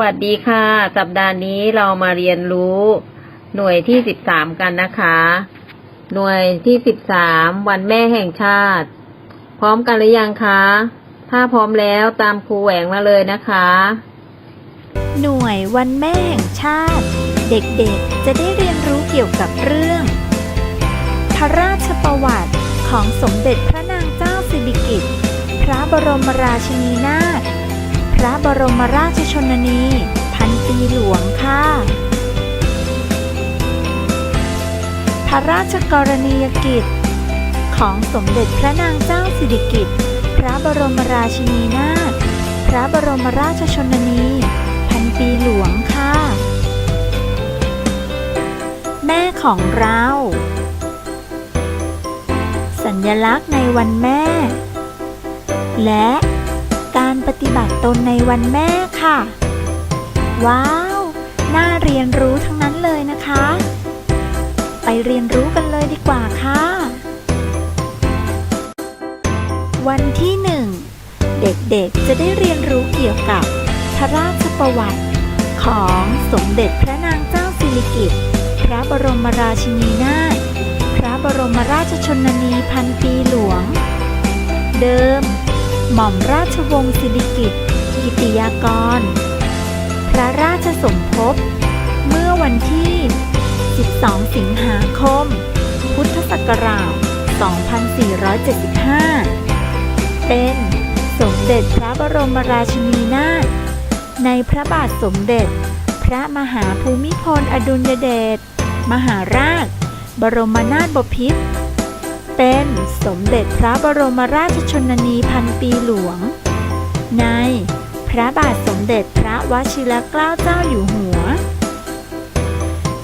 วัสดีค่ะ สัปดาห์นี้เรามาเรียนรู้ หน่วยที่สิบสามกันนะคะ หน่วยที่สิบสามวันแม่แห่งชาติ พร้อมกันหรือยังคะ ถ้าพร้อมแล้วตามครูแหวงมาเลยนะคะ หน่วยวันแม่แห่งชาติ เด็กๆจะได้เรียนรู้เกี่ยวกับเรื่อง พระราชประวัติของสมเด็จพระนางเจ้าสิริกิติ์พระบรมราชินีนาถ บรมราชชนนี พันปีหลวงค่ะ พระราชกรณียกิจ ของสมเด็จพระนางเจ้าสิริกิติ์พระบรมราชินีนาถพระบรมราชชนนี พันปีหลวงค่ะ แม่ของเรา สัญลักษณ์ในวันแม่ และ การปฏิบัติตนในวันแม่ค่ะ ว้าว น่าเรียนรู้ทั้งนั้นเลยนะคะ ไปเรียนรู้กันเลยดีกว่าค่ะ วันที่หนึ่งเด็กๆจะได้เรียนรู้เกี่ยวกับพระราชประวัติของสมเด็จพระนางเจ้าสิริกิติ์พระบรมราชินีนาถพระบรมราชชนนีพันปีหลวง เดิม หม่อมราชวงศ์สิริกิติ์กิติยากร พระราชสมภพ เมื่อวันที่ 12 สิงหาคม พุทธศักราช 2475 เป็นสมเด็จพระบรมราชินีนาถในพระบาทสมเด็จ พระมหาภูมิพลอดุลยเดช มหาราช บรมนาถบพิตร เป็นสมเด็จพระบรมราชชนนีพันปีหลวง ใน พระบาทสมเด็จพระวชิรเกล้าเจ้าอยู่หัว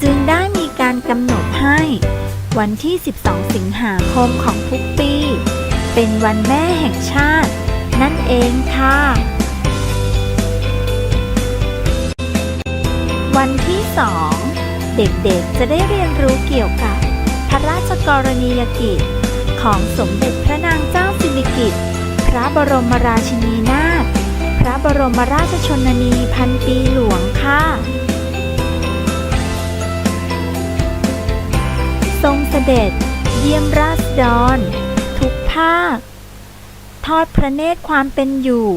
จึงได้มีการกำหนดให้ วันที่ 12 สิงหาคมของทุกปี เป็นวันแม่แห่งชาติ นั่นเองค่ะ วันที่สองเด็กๆจะได้เรียนรู้เกี่ยวกับพระราชกรณียกิจ ของสมเด็จพระนางเจ้าสิริกิติ์ พระบรมราชินีนาถ พระบรมราชชนนีพันปีหลวงค่ะ ทรงเสด็จ เยี่ยมราษฎร ทุกภาค ทอดพระเนตรความเป็นอยู่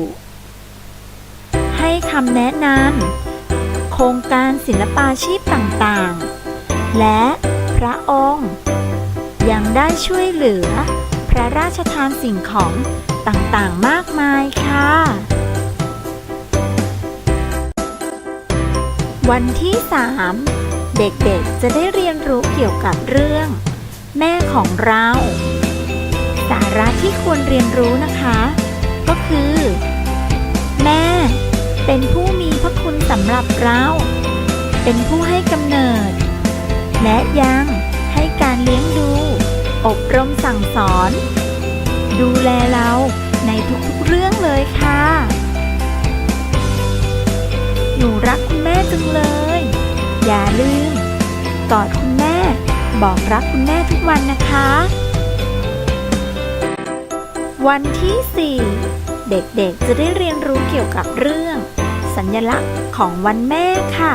ให้คำแนะนำโครงการศิลปาชีพต่างๆ และพระองค์ ยังได้ช่วยเหลือ พระราชทานสิ่งของต่างๆมากมายค่ะ วันที่ 3 เด็กๆจะได้เรียนรู้เกี่ยวกับเรื่อง แม่ของเรา สาระที่ควรเรียนรู้นะคะ ก็คือ แม่ เป็นผู้มีพระคุณสำหรับเรา เป็นผู้ให้กำเนิด และยัง อบรมสั่งสอน ดูแลเราในทุกๆเรื่องเลยค่ะ หนูรักคุณแม่จังเลย อย่าลืม กอดคุณแม่ บอกรักคุณแม่ทุกวันนะคะ วันที่ 4 เด็กๆจะได้เรียนรู้เกี่ยวกับเรื่อง สัญลักษณ์ของวันแม่ค่ะ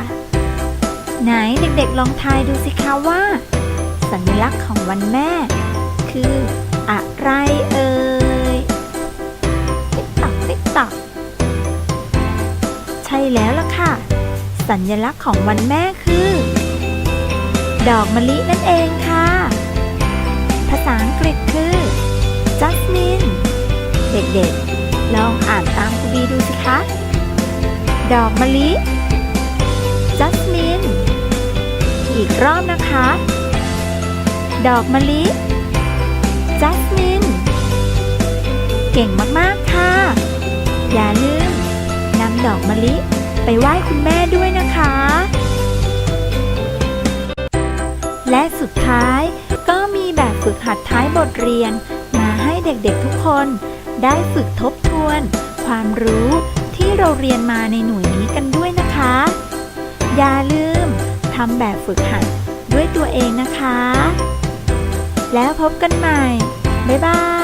ไหนเด็กๆลองทายดูสิคะว่า สัญลักษณ์ของวันแม่ คืออะไรเอ่ย ติ๊กตักติ๊กตัก ใช่แล้วล่ะค่ะ สัญลักษณ์ของวันแม่คือ ดอกมะลินั่นเองค่ะ ภาษาอังกฤษคือ jasmine เด็กๆ ลองอ่านตามครูบีดูสิคะ ดอกมะลิ jasmine อีกรอบนะคะ ดอกมะลิ jasmine เก่งมาก ๆ ค่ะ อย่าลืมนำดอกมะลิไปไหว้คุณแม่ด้วยนะคะ และสุดท้ายก็มีแบบฝึกหัดท้ายบทเรียน มาให้เด็ก ๆ ทุกคน ได้ฝึกทบทวน ความรู้ที่เราเรียนมาในหน่วยนี้กันด้วยนะคะ อย่าลืมทำแบบฝึกหัดด้วยตัวเองนะคะ แล้วพบกันใหม่ บ๊ายบาย